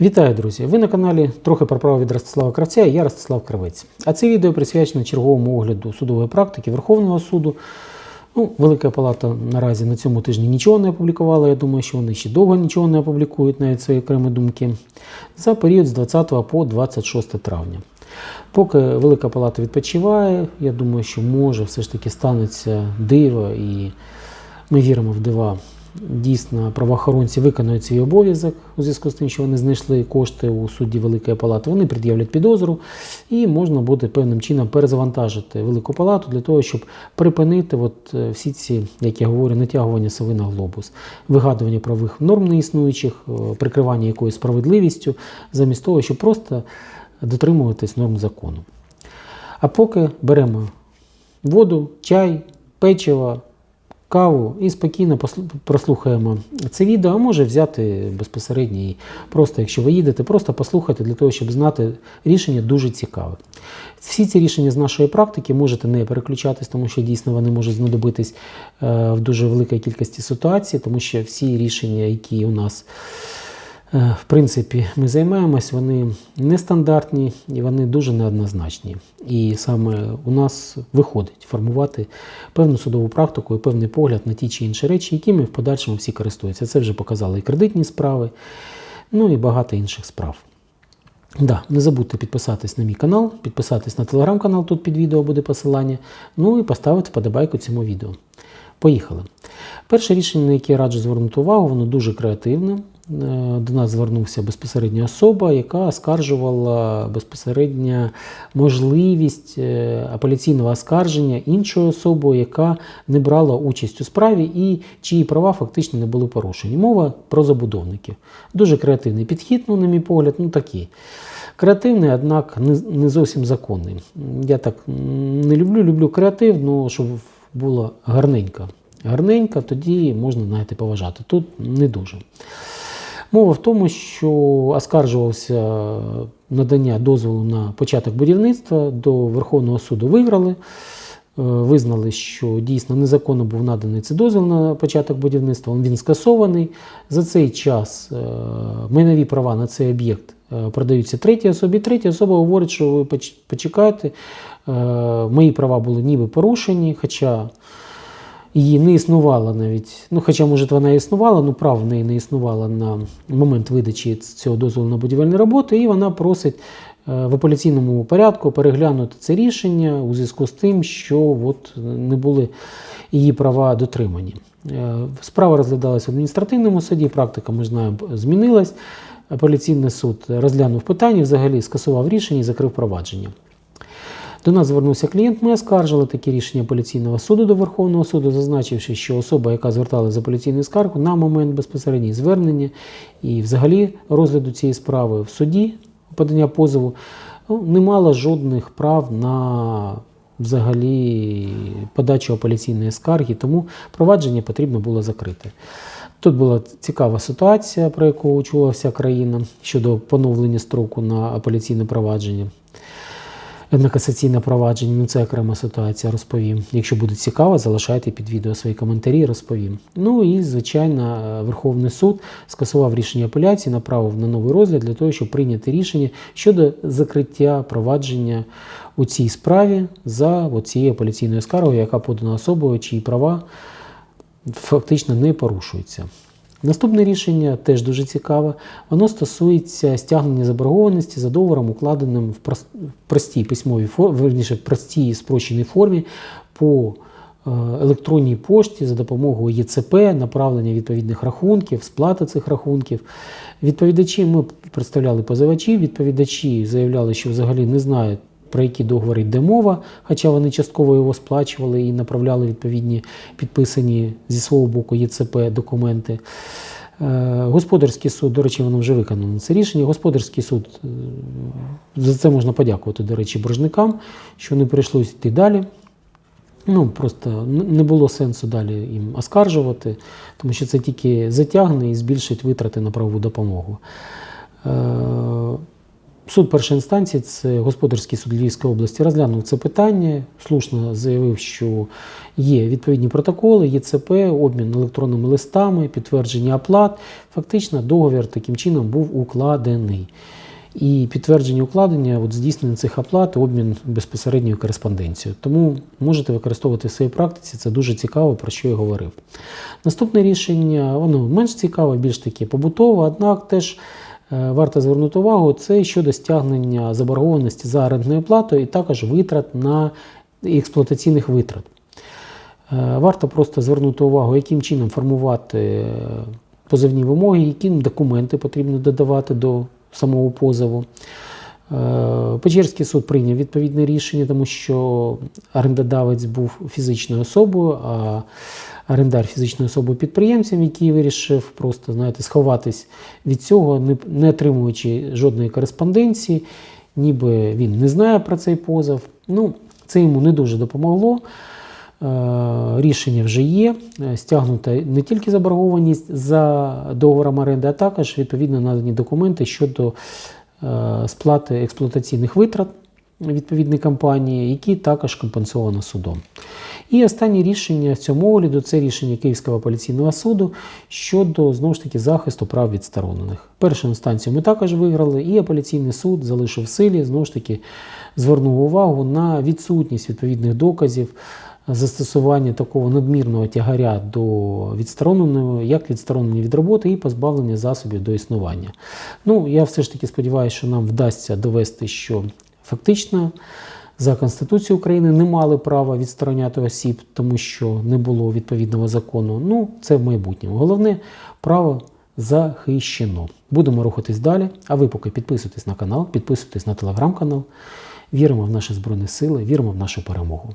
Вітаю, друзі! Ви на каналі трохи про право від Ростислава Кравця я Ростислав Кравець. А це відео присвячено черговому огляду судової практики Верховного суду. Ну, Велика Палата наразі на цьому тижні нічого не опублікувала. Я думаю, що вони ще довго нічого не опублікують, навіть свої окремі думки. За період з 20 по 26 травня. Поки Велика Палата відпочиває, я думаю, що може все ж таки станеться диво, і ми віримо в дива. Дійсно, правоохоронці виконують свій обов'язок у зв'язку з тим, що вони знайшли кошти у судді Великої Палати. Вони пред'являть підозру, і можна буде певним чином перезавантажити Велику Палату для того, щоб припинити от е, всі ці, як я говорю, натягування сови на глобус, вигадування правових норм неіснуючих, е, прикривання якоюсь справедливістю, замість того, щоб просто дотримуватись норм закону. А поки беремо воду, чай, печиво, каву і спокійно прослухаємо це відео, а може взяти безпосередньо і просто, якщо ви їдете, просто послухайте для того, щоб знати рішення дуже цікаве. Всі ці рішення з нашої практики можете не переключатись, тому що дійсно вони можуть знадобитись е, в дуже великій кількості ситуацій, тому що всі рішення, які у нас в принципі, ми займаємось, вони нестандартні і вони дуже неоднозначні. І саме у нас виходить формувати певну судову практику і певний погляд на ті чи інші речі, якими в подальшому всі користуються. Це вже показали і кредитні справи, ну і багато інших справ. Да, не забудьте підписатись на мій канал, підписатись на телеграм-канал, тут під відео буде посилання. Ну і поставити вподобайку цьому відео. Поїхали. Перше рішення, на яке я раджу звернути увагу, воно дуже креативне. Е, До нас звернувся безпосередня особа, яка оскаржувала безпосередньо можливість е, апеляційного оскарження іншою особою, яка не брала участь у справі і чиї права фактично не були порушені. Мова про забудовників. Дуже креативний підхід, ну, на мій погляд, ну такий. Креативний, однак не, зовсім законний. Я так не люблю, люблю креатив, ну, щоб було гарненько. Гарненько, тоді можна знаєте, поважати. Тут не дуже. Мова в тому, що оскаржувався надання дозволу на початок будівництва до Верховного суду виграли. Е, Визнали, що дійсно незаконно був наданий цей дозвіл на початок будівництва. Він скасований. За цей час е, майнові права на цей об'єкт е, продаються третій особі. Третя особа говорить, що ви поч- почекайте, е, мої права були ніби порушені, хоча її не існувало навіть. Ну, хоча, може, вона існувала, ну прав в неї не існувало на момент видачі цього дозволу на будівельні роботи, і вона просить е, в апеляційному порядку переглянути це рішення у зв'язку з тим, що от не були її права дотримані. Е, Справа розглядалася в адміністративному суді, практика, ми знаємо, змінилась. Апеляційний суд розглянув питання, взагалі скасував рішення і закрив провадження. До нас звернувся клієнт, ми оскаржили такі рішення апеляційного суду до Верховного суду, зазначивши, що особа, яка зверталася з апеляційною скаргою на момент безпосередньо звернення і взагалі розгляду цієї справи в суді подання позову, ну, не мала жодних прав на взагалі подачу апеляційної скарги, тому провадження потрібно було закрити. Тут була цікава ситуація, про яку чула вся країна щодо поновлення строку на апеляційне провадження на касаційне провадження, ну це окрема ситуація, розповім. Якщо буде цікаво, залишайте під відео свої коментарі, розповім. Ну і, звичайно, Верховний суд скасував рішення апеляції, направив на новий розгляд для того, щоб прийняти рішення щодо закриття провадження у цій справі за цією апеляційною скаргою, яка подана особою, чиї права фактично не порушуються. Наступне рішення теж дуже цікаве. Воно стосується стягнення заборгованості за договором, укладеним в простій письмовій формі, верніше, в простій спрощеній формі по е, електронній пошті за допомогою ЄЦП, направлення відповідних рахунків, сплата цих рахунків. Відповідачі ми представляли позивачів, відповідачі заявляли, що взагалі не знають. Про які договори йде мова, хоча вони частково його сплачували і направляли відповідні підписані зі свого боку ЄЦП документи. Е, Господарський суд, до речі, воно вже виконано це рішення. Господарський суд е, за це можна подякувати, до речі, боржникам, що не прийшлося йти далі. Ну, просто не було сенсу далі їм оскаржувати, тому що це тільки затягне і збільшить витрати на правову допомогу. Суд першої інстанції, це господарський суд Львівської області, розглянув це питання, слушно заявив, що є відповідні протоколи, ЄЦП, обмін електронними листами, підтвердження оплат. Фактично, договір таким чином був укладений. І підтвердження укладення от здійснення цих оплат, обмін безпосередньою кореспонденцією. Тому можете використовувати в своїй практиці, це дуже цікаво, про що я говорив. Наступне рішення, воно менш цікаве, більш таке побутове, однак теж варто звернути увагу, це щодо стягнення заборгованості за орендною платою і також витрат на експлуатаційних витрат. Е, Варто просто звернути увагу, яким чином формувати позивні позовні вимоги, які документи потрібно додавати до самого позову. Е, Печерський суд прийняв відповідне рішення, тому що орендодавець був фізичною особою, а орендар фізичною особою підприємцем, який вирішив просто знаєте, сховатись від цього, не, отримуючи жодної кореспонденції, ніби він не знає про цей позов. Ну, це йому не дуже допомогло. Е, Рішення вже є, е, стягнута не тільки заборгованість за договором оренди, а також відповідно надані документи щодо сплати експлуатаційних витрат відповідної компанії, які також компенсовано судом. І останнє рішення в цьому огляду це рішення Київського апеляційного суду щодо знову ж таки захисту прав відсторонених. Першу інстанцію ми також виграли, і апеляційний суд залишив в силі, знову ж таки звернув увагу на відсутність відповідних доказів застосування такого надмірного тягаря до відстороненого, як відсторонення від роботи і позбавлення засобів до існування. Ну, я все ж таки сподіваюся, що нам вдасться довести, що фактично за Конституцією України не мали права відстороняти осіб, тому що не було відповідного закону. Ну, це в майбутньому. Головне право захищено. Будемо рухатись далі. А ви поки підписуйтесь на канал, підписуйтесь на телеграм-канал. Віримо в наші Збройні Сили, віримо в нашу перемогу.